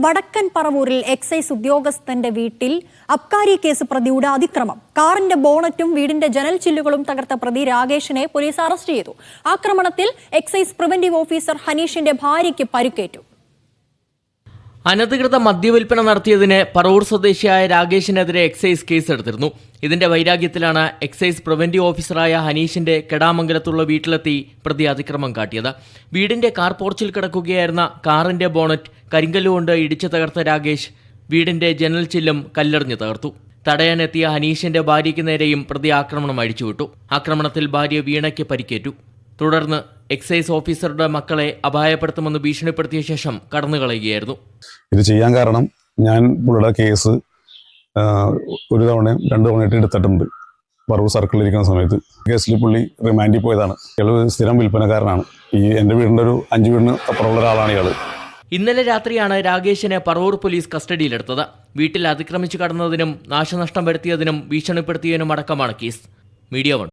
വടക്കൻ പറവൂരിൽ എക്സൈസ് ഉദ്യോഗസ്ഥന്റെ വീട്ടിൽ അബ്കാരി കേസ് പ്രതിയുടെ അതിക്രമം. കാറിന്റെ ബോണറ്റും വീടിന്റെ ജനൽ ചില്ലുകളും തകർത്ത പ്രതി രാകേഷിനെ പോലീസ് അറസ്റ്റ് ചെയ്തു. ആക്രമണത്തിൽ എക്സൈസ് പ്രിവന്റീവ് ഓഫീസർ ഹനീഷിന്റെ ഭാര്യയ്ക്ക് പരിക്കേറ്റു. അനധികൃത മദ്യവിൽപ്പന നടത്തിയതിന് പറവൂർ സ്വദേശിയായ രാകേഷിനെതിരെ എക്സൈസ് കേസെടുത്തിരുന്നു. ഇതിന്റെ വൈരാഗ്യത്തിലാണ് എക്സൈസ് പ്രിവന്റീവ് ഓഫീസറായ ഹനീഷിന്റെ കെടാമംഗലത്തുള്ള വീട്ടിലെത്തി പ്രതി അതിക്രമം കാട്ടിയത്. വീടിന്റെ കാർ പോർച്ചിൽ കിടക്കുകയായിരുന്ന കാറിന്റെ ബോണറ്റ് കരിങ്കല്ലുകൊണ്ട് ഇടിച്ചു തകർത്ത രാകേഷ് വീടിന്റെ ജനൽ ചില്ലും കല്ലെറിഞ്ഞു തകർത്തു. തടയാനെത്തിയ ഹനീഷിന്റെ ഭാര്യയ്ക്ക് നേരെയും പ്രതി ആക്രമണം അഴിച്ചുവിട്ടു. ആക്രമണത്തിൽ ഭാര്യ വീണയ്ക്ക് പരിക്കേറ്റു. തുടർന്ന് എക്സൈസ് ഓഫീസറുടെ മക്കളെ അപായപ്പെടുത്തുമെന്ന് ഭീഷണിപ്പെടുത്തിയ ശേഷം കടന്നുകളയുകയായിരുന്നു. ഇത് ചെയ്യാൻ കാരണം ഞാൻ പുള്ളിയുടെ കേസ് ഒരു തവണയും രണ്ട് തവണയായിട്ട് എടുത്തിട്ടുണ്ട്. പറവൂർ സർക്കിളിൽ ഇരിക്കുന്ന സമയത്ത്. കേസിൽ പുള്ളി റിമാൻഡിൽ പോയതാണ്. ഇയാൾ സ്ഥിരം വിൽപ്പനക്കാരനാണ്. ഈ എന്റെ വീടിന്റെ ഒരു അഞ്ച് വീടിന് അപ്പുറമുള്ള ഒരാളാണ് ഇയാൾ ഇന്നലെ രാത്രിയാണ് രാകേഷിനെ പറവൂർ പോലീസ് കസ്റ്റഡിയിലെടുത്തത്. വീട്ടിൽ അതിക്രമിച്ചു കടന്നതിനും നാശനഷ്ടം വരുത്തിയതിനും ഭീഷണിപ്പെടുത്തിയതിനും അടക്കമാണ് കേസ് മീഡിയ വൺ.